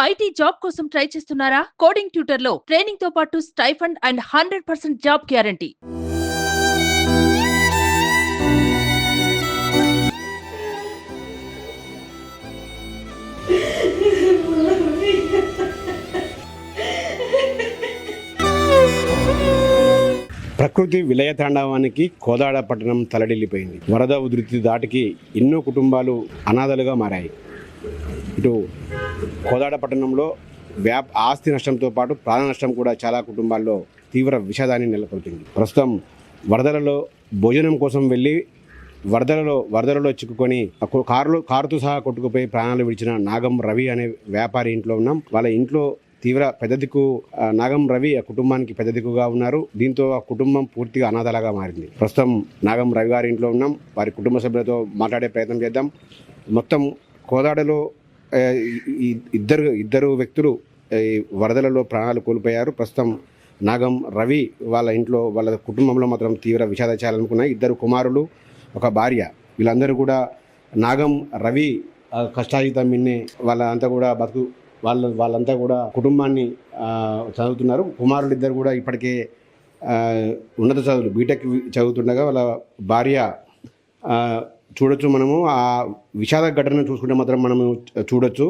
IT job కోసం try చేస్తున్నారా? Coding ట్యూటర్లో ట్రైనింగ్తో పాటు stipend and hundred percent job guarantee. ప్రకృతి విలయతాండవానికి కోదాడ పట్టణం తలడిల్లిపోయింది. వరద ఉధృతి దాటికి ఎన్నో కుటుంబాలు అనాథలుగా మారాయి. ఇటు కోదాడ పట్టణంలో వ్యాప ఆస్తి నష్టంతో పాటు ప్రాణ నష్టం కూడా చాలా కుటుంబాల్లో తీవ్ర విషాదాన్ని నెలకొల్పింది. ప్రస్తుతం వరదలలో భోజనం కోసం వెళ్ళి వరదలలో వరదలలో చిక్కుకొని కారులో కారుతో సహా కొట్టుకుపోయి ప్రాణాలు విడిచిన నాగం రవి అనే వ్యాపారి ఇంట్లో ఉన్నాం. వాళ్ళ ఇంట్లో తీవ్ర పెద్ద దిక్కు నాగం రవి ఆ కుటుంబానికి పెద్ద దిక్కుగా ఉన్నారు. దీంతో ఆ కుటుంబం పూర్తిగా అనాథలాగా మారింది. ప్రస్తుతం నాగం రవి గారి ఇంట్లో ఉన్నాం. వారి కుటుంబ సభ్యులతో మాట్లాడే ప్రయత్నం చేద్దాం. మొత్తం కోదాడలో ఇద్దరు ఇద్దరు వ్యక్తులు వరదలలో ప్రాణాలు కోల్పోయారు. ప్రస్తుతం నాగం రవి వాళ్ళ ఇంట్లో వాళ్ళ కుటుంబంలో మాత్రం తీవ్ర విషాదాచాలనుకున్నాయి ఇద్దరు కుమారులు ఒక భార్య. వీళ్ళందరూ కూడా నాగం రవి కష్టాయుతం కష్టాజితం మిన్నే వాళ్ళంతా కూడా బతుకు వాళ్ళ వాళ్ళంతా కూడా కుటుంబాన్ని చదువుతున్నారు. కుమారులు ఇద్దరు కూడా ఇప్పటికే ఉన్నత చదువులు బీటెక్ చదువుతుండగా వాళ్ళ భార్య చూడొచ్చు మనము. ఆ విషాద ఘటన చూసుకుంటే మాత్రం మనము చూడొచ్చు.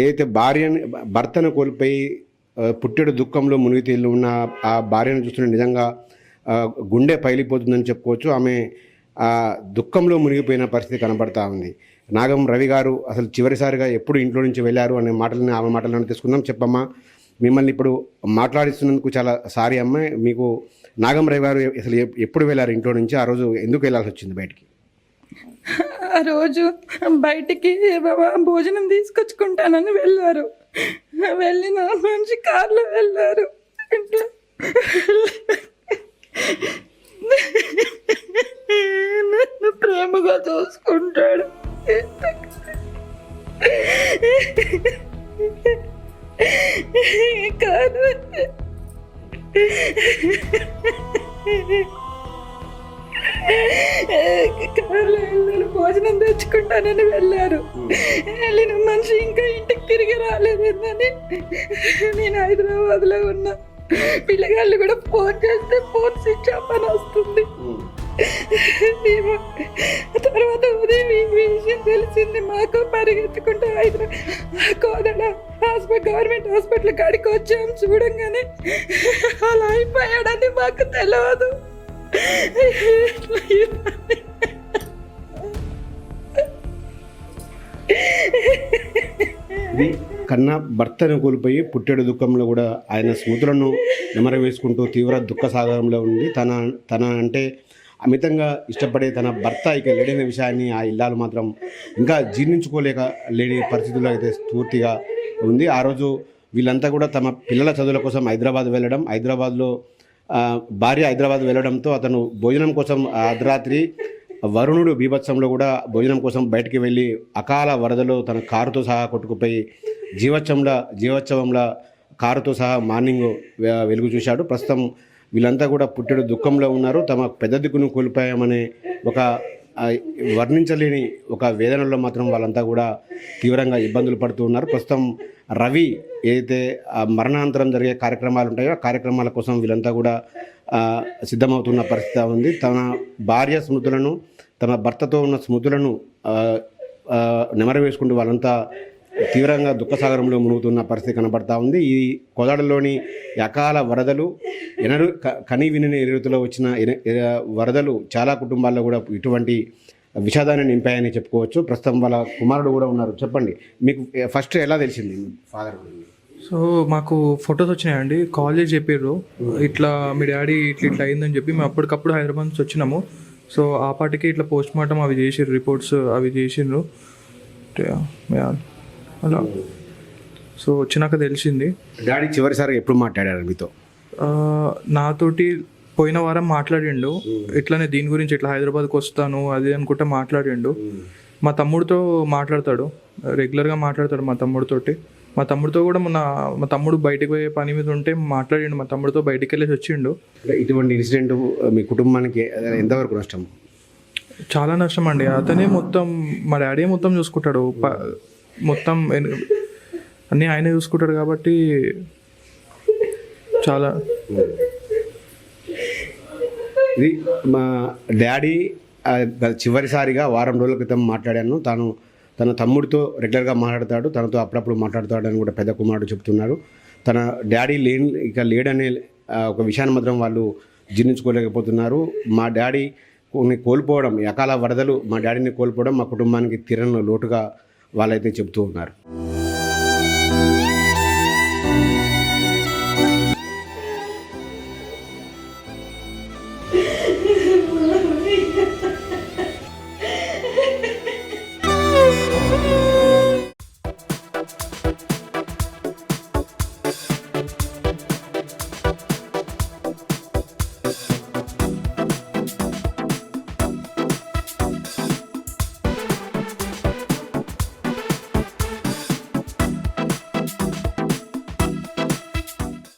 ఏదైతే భార్యని భర్తను కోల్పోయి పుట్టెడు దుఃఖంలో మునిగి తేలి ఉన్న ఆ భార్యను చూస్తుంటే నిజంగా గుండె పైలిపోతుందని చెప్పుకోవచ్చు. ఆమె ఆ దుఃఖంలో మునిగిపోయిన పరిస్థితి కనబడతా ఉంది. నాగం రవి గారు అసలు చివరిసారిగా ఎప్పుడు ఇంట్లో నుంచి వెళ్ళారు అనే మాటలని ఆమె మాటలను తీసుకుందాం. చెప్పమ్మా. మిమ్మల్ని ఇప్పుడు మాట్లాడిస్తున్నందుకు చాలా సారీ అమ్మ. మీకు నాగం రవి గారు అసలు ఎప్పుడు వెళ్ళారు ఇంట్లో నుంచి? ఆ రోజు ఎందుకు వెళ్ళాల్సి వచ్చింది బయటికి? ఆ రోజు బయటికి బాబా భోజనం తీసుకొచ్చుకుంటానని వెళ్ళారు. వెళ్ళిన మనిషి కార్లో వెళ్ళారు. ఇంట్లో కాదు. కార్లో వెళ్ళారు భోజనం తెచ్చుకుంటానని వెళ్ళారు. వెళ్ళిన మనిషి ఇంకా ఇంటికి తిరిగి రాలేదని నేను హైదరాబాద్లో ఉన్నా. పిల్లగాళ్ళు కూడా ఫోన్ చేస్తే ఫోన్ స్విచ్ ఆఫ్ అని వస్తుంది. తర్వాత ఉదయం ఈ విషయం తెలిసింది మాకు పరిగెత్తుకుంటూ Hyderabad Kodad hospital government hospital కాడికి వచ్చాం చూడంగానే అలా అయిపోయాడని మాకు తెలియదు కన్నా భర్తను కోల్పోయి పుట్టెడు దుఃఖంలో కూడా ఆయన స్మృతులను నెమరవేసుకుంటూ తీవ్ర దుఃఖ సాగరంలో ఉంది తన తన అంటే అమితంగా ఇష్టపడే తన భర్త ఇక లేడైన విషయాన్ని ఆ ఇల్లాలు మాత్రం ఇంకా జీర్ణించుకోలేక లేని పరిస్థితుల్లో అయితే పూర్తిగా ఉంది. ఆ రోజు వీళ్ళంతా కూడా తమ పిల్లల చదువుల కోసం హైదరాబాద్ వెళ్ళడం హైదరాబాద్లో భార్య హైదరాబాద్ వెళ్ళడంతో అతను భోజనం కోసం అర్ధరాత్రి వరుణుడు బీభత్సంలో కూడా భోజనం కోసం బయటికి వెళ్ళి అకాల వరదలో తన కారుతో సహా కొట్టుకుపోయి జీవోత్సవంలో జీవోత్సవంలో కారుతో సహా మార్నింగ్ వెలుగు చూశాడు. ప్రస్తుతం వీళ్ళంతా కూడా పుట్టెడు దుఃఖంలో ఉన్నారు. తమ పెద్ద దిక్కును కోల్పోయామనే ఒక వర్ణించలేని ఒక వేదనలో మాత్రం వాళ్ళంతా కూడా తీవ్రంగా ఇబ్బందులు పడుతూ ఉన్నారు. ప్రస్తుతం రవి ఏదైతే మరణాంతరం జరిగే కార్యక్రమాలు ఉంటాయో ఆ కార్యక్రమాల కోసం వీళ్ళంతా కూడా సిద్ధమవుతున్న పరిస్థితి ఉంది. తన భార్య స్మృతులను తన భర్తతో ఉన్న స్మృతులను నెమరవేసుకుంటూ వాళ్ళంతా తీవ్రంగా దుఃఖసాగరంలో మునుగుతున్న పరిస్థితి కనబడతా ఉంది. ఈ కోదాడలోని అకాల వరదలు ఎనరు కని విని రీతిలో వచ్చిన వరదలు చాలా కుటుంబాల్లో కూడా ఇటువంటి విషాదాన్ని నింపాయని చెప్పుకోవచ్చు. ప్రస్తుతం వాళ్ళ కుమారుడు కూడా ఉన్నారు. చెప్పండి మీకు ఫస్ట్ ఎలా తెలిసింది ఫాదర్ సో మాకు ఫొటోస్ వచ్చినాయండి. కాల్ చేసి చెప్పారు ఇట్లా మీ డాడీ ఇట్లా ఇట్లా అయిందని చెప్పి మేము అప్పటికప్పుడు హైదరాబాద్ నుంచి వచ్చినాము. సో ఆ పాటికి ఇట్లా పోస్ట్ మార్టం అవి చేసిర్రు రిపోర్ట్స్ అవి చేసిండ్రు అలా సో వచ్చినాక తెలిసింది. డాడీ చివరిసారి ఎప్పుడు మాట్లాడారు మీతో? నాతోటి పోయిన వారం మాట్లాడిండు. ఇట్లానే దీని గురించి ఇట్లా హైదరాబాద్కి వస్తాను అది అనుకుంటే మాట్లాడిండు. మా తమ్ముడితో మాట్లాడతాడు. రెగ్యులర్గా మాట్లాడతాడు మా తమ్ముడితోటి. మా తమ్ముడితో కూడా మొన్న మా తమ్ముడు బయటకు పోయే పని మీద ఉంటే మాట్లాడిండు. మా తమ్ముడితో బయటికి వెళ్ళేసి వచ్చిండు. ఇటువంటి ఇన్సిడెంట్ మీ కుటుంబానికి ఎంతవరకు నష్టం? చాలా నష్టం అండి. అతనే మొత్తం మా డాడీ మొత్తం చూసుకుంటాడు. మొత్తం అన్నీ ఆయనే చూసుకుంటాడు కాబట్టి చాలా. ఇది మా డాడీ చివరిసారిగా వారం రోజుల క్రితం మాట్లాడాను. తాను తన తమ్ముడితో రెగ్యులర్గా మాట్లాడతాడు తనతో అప్పుడప్పుడు మాట్లాడతాడు అని కూడా పెద్ద కుమారుడు చెప్తున్నారు. తన డాడీ లేని ఇక లేడనే ఒక విషయాన్ని మాత్రం వాళ్ళు జీర్ణించుకోలేకపోతున్నారు. మా డాడీ కోల్పోవడం అకాల వరదలు మా డాడీని కోల్పోవడం మా కుటుంబానికి తీరని లోటుగా వాళ్ళైతే చెప్తూ ఉన్నారు.